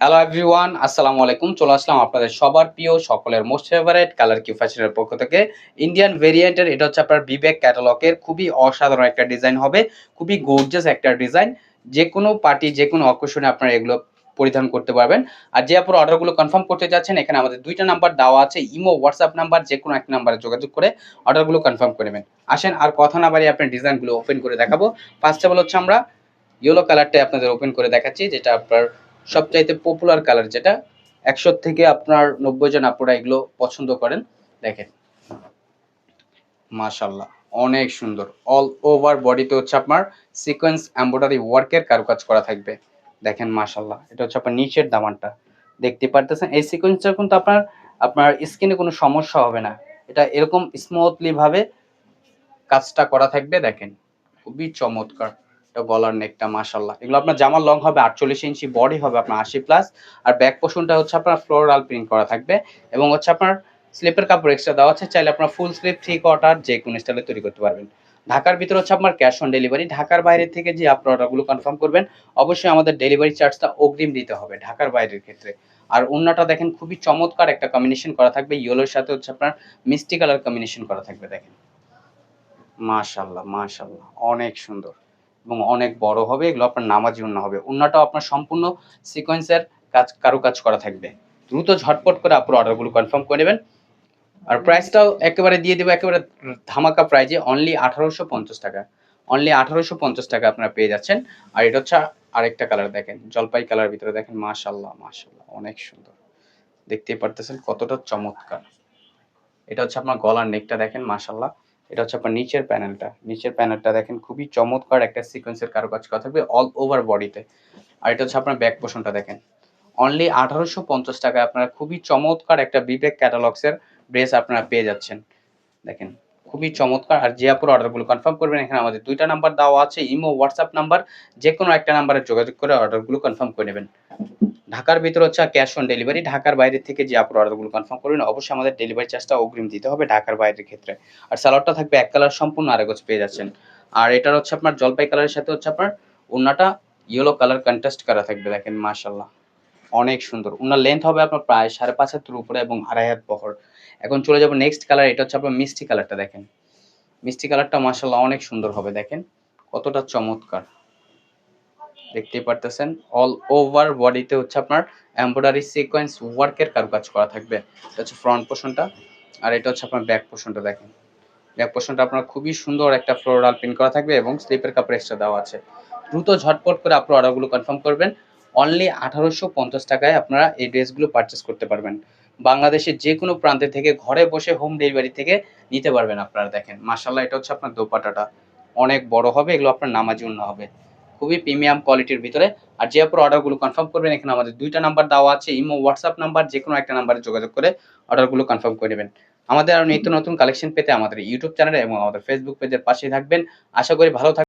Hello everyone আসসালামু আলাইকুম চলে আসলাম আপনাদের সবার প্রিয়, সকলের মোস্ট ফেভারেট কালার কিউ ফ্যাশনের পক্ষ থেকে। ইন্ডিয়ান ভেরিয়েন্টের এটা হচ্ছে আপনার বিবেক ক্যাটালগের খুবই অসাধারণ একটা ডিজাইন হবে। খুবই গর্জিয়াস একটা ডিজাইন যে কোনো পার্টি যে কোনো অকেশনে আপনারা এগুলো পরিধান করতে পারবেন। আর যে আপনার অর্ডারগুলো কনফার্ম করতে যাচ্ছেন, এখানে আমাদের দুইটা নাম্বার দেওয়া আছে। ইমো হোয়াটসঅ্যাপ নাম্বার যে কোনো একটা নাম্বারে যোগাযোগ করে অর্ডারগুলো কনফার্ম করে নেবেন। আসেন, আর কথা না বাড়িয়ে আপনার ডিজাইনগুলো ওপেন করে দেখাবো। ফার্স্ট অফ অল হচ্ছে আমরা ইয়েলো কালারটাই আপনাদের ওপেন করে দেখাচ্ছি, যেটা আপনার সবচাইতে পপুলার কালার যেটা, একশো থেকে আপনার নব্বই জন আপনারা এগুলো পছন্দ করেন, দেখেন। মাশাল্লাহ অনেক সুন্দর। অল ওভার বডিতে হচ্ছে আপনার সিকোয়েন্স এম্ব্রয়ডারি ওয়ার্কের কারুকাজ করা থাকবে। দেখেন মাশাল্লাহ এটা হচ্ছে আপনার নিচের দামানটা। দেখতে পারতেছেন? এই সিকোয়েন্সটা কিন্তু আপনার আপনার স্কিনে কোনো সমস্যা হবে না। এটা এরকম স্মুথলি ভাবে কাজটা করা থাকবে, দেখেন। খুবই চমৎকার। গলার নেকটা মাশাল্লাহ এগুলো আপনার জামার লং হবে আটচল্লিশ ইঞ্চি বডি হবে আপনার আশি প্লাস আর ব্যাক পোর্শনটা হচ্ছে আপনার ফ্লোরাল প্রিন্ট করা থাকবে। এবং হচ্ছে আপনার স্লিপের কাপড় এক্সট্রা দেওয়া আছে। চাইলে আপনার ফুল স্লিপ থ্রি কোয়ার্টার যে কোনো স্টাইলে তৈরি করতে পারবেন। ঢাকার ভিতরে হচ্ছে আপনার ক্যাশ অন ডেলিভারি ঢাকার বাইরে থেকে যে আপনার অর্ডারগুলো কনফার্ম করবেন, অবশ্যই আমাদের ডেলিভারি চার্জটা অগ্রিম দিতে হবে ঢাকার বাইরের ক্ষেত্রে। আর অন্যটা দেখেন খুবই চমৎকার একটা কম্বিনেশন করা থাকবে। ইয়েলোর সাথে হচ্ছে আপনার মিষ্টি কালার কম্বিনেশন করা থাকবে, দেখেন। মাশাল্লাহ মাশাল্লাহ অনেক সুন্দর। এবং অনেক বড় হবে, এগুলো আপনার নামাজি উন্না হবে। উন্নাটাও আপনার সম্পূর্ণ সিকোয়েন্সের কাজ কারও কাজ করা থাকবে। দ্রুত ঝটপট করে আপনার অর্ডারগুলো কনফার্ম করে নেবেন। আর প্রাইসটাও একেবারে দিয়ে দেবো, একেবারে ধামাকা প্রাইজে অনলি আঠারোশো পঞ্চাশ টাকা। অনলি আঠারোশো পঞ্চাশ টাকা আপনারা পেয়ে যাচ্ছেন। আর এটা হচ্ছে আরেকটা কালার দেখেন, জলপাই কালার ভিতরে দেখেন মাশাল্লাহ মাশাল্লাহ অনেক সুন্দর। দেখতেই পারতেছেন কতটা চমৎকার। এটা হচ্ছে আপনার গলার নেকটা দেখেন মাশাল্লাহ এটা হচ্ছে আপনার নিচের প্যানেলটা নিচের প্যানেলটা দেখেন, খুবই চমৎকার একটা সিকোয়েন্সের কারুকাজ করা থাকবে অল ওভার বডিতে আর এটা হচ্ছে আপনার ব্যাক পোষণটা দেখেন। অনলি আঠারোশো পঞ্চাশ টাকায় আপনারা খুবই চমৎকার একটা বিবেক ক্যাটালগসের ড্রেস আপনারা পেয়ে যাচ্ছেন। দেখেন, খুবই চমৎকার। আর যে আপুর অর্ডারগুলো কনফার্ম করবেন, এখানে আমাদের দুইটা নাম্বার দেওয়া আছে, ইমো হোয়াটসঅ্যাপ নাম্বার যে কোনো একটা নাম্বারে যোগাযোগ করে অর্ডারগুলো কনফার্ম করে নেবেন। ঢাকার ভিতরে হচ্ছে ক্যাশ অন ডেলিভারি ঢাকার বাইরে থেকে যে আপনার অর্ডারগুলো কনফার্ম করবেন অবশ্যই আমাদের ডেলিভারি চার্জটা অগ্রিম দিতে হবে ঢাকার বাইরের ক্ষেত্রে। আর সালোয়ারটা থাকবে এক কালার সম্পূর্ণ আরেক পেয়ে যাচ্ছেন। আর এটার হচ্ছে আপনার জলপাই কালারের সাথে হচ্ছে আপনার ওনাটা ইয়েলো কালার কন্ট্রাস্ট করা থাকবে, দেখেন মাশাল্লাহ অনেক সুন্দর। ওনার লেন্থ হবে আপনার প্রায় সাড়ে পাঁচ হাতের উপরে এবং আড়াই হাত বহর। এখন চলে যাব নেক্সট কালার এটা হচ্ছে আপনার মিষ্টি কালারটা দেখেন। মিষ্টি কালারটা মাশাল্লাহ অনেক সুন্দর হবে, দেখেন। কতটা চমৎকার। দেখতেই পারতেছেন অল ওভার বডিতে হচ্ছে আপনার এমব্রয়ডারি সিকোয়েন্স ওয়ার্কের কারুকাজ করা থাকবে। এটা হচ্ছে ফ্রন্ট পোর্শনটা আর এটা হচ্ছে আপনার ব্যাক পোর্শনটা দেখেন। ব্যাক পোর্শনটা আপনার খুবই সুন্দর একটা ফ্লোরাল প্রিন্ট করা থাকবে এবং স্লিপের কাপড় এক্সট্রা দেওয়া আছে। দ্রুত ঝটপট করে আপনার অর্ডারগুলো কনফার্ম করবেন। অনলি আঠারোশো পঞ্চাশ টাকায় আপনারা এই ড্রেসগুলো পারচেস করতে পারবেন। বাংলাদেশের যে কোনো প্রান্তে থেকে ঘরে বসে হোম ডেলিভারি থেকে নিতে পারবেন আপনারা, দেখেন। মাসাল্লাহ এটা হচ্ছে আপনার দোপাটাটা অনেক বড় হবে, এগুলো আপনার নামাজি হবে। খুবই প্রিমিয়াম কোয়ালিটির ভিতরে। আর যে আপনার অর্ডারগুলো কনফার্ম করবেন, এখানে আমাদের দুইটা নাম্বার দেওয়া আছে, ইমো হোয়াটসঅ্যাপ নাম্বার যে কোনো একটা নাম্বারে যোগাযোগ করে অর্ডারগুলো কনফার্ম করে নেবেন। আমাদের আরও নিত্য নতুন কালেকশন পেতে আমাদের ইউটিউব চ্যানেলে এবং আমাদের ফেসবুক পেজের পাশে থাকবেন। আশা করি ভালো থাকবেন।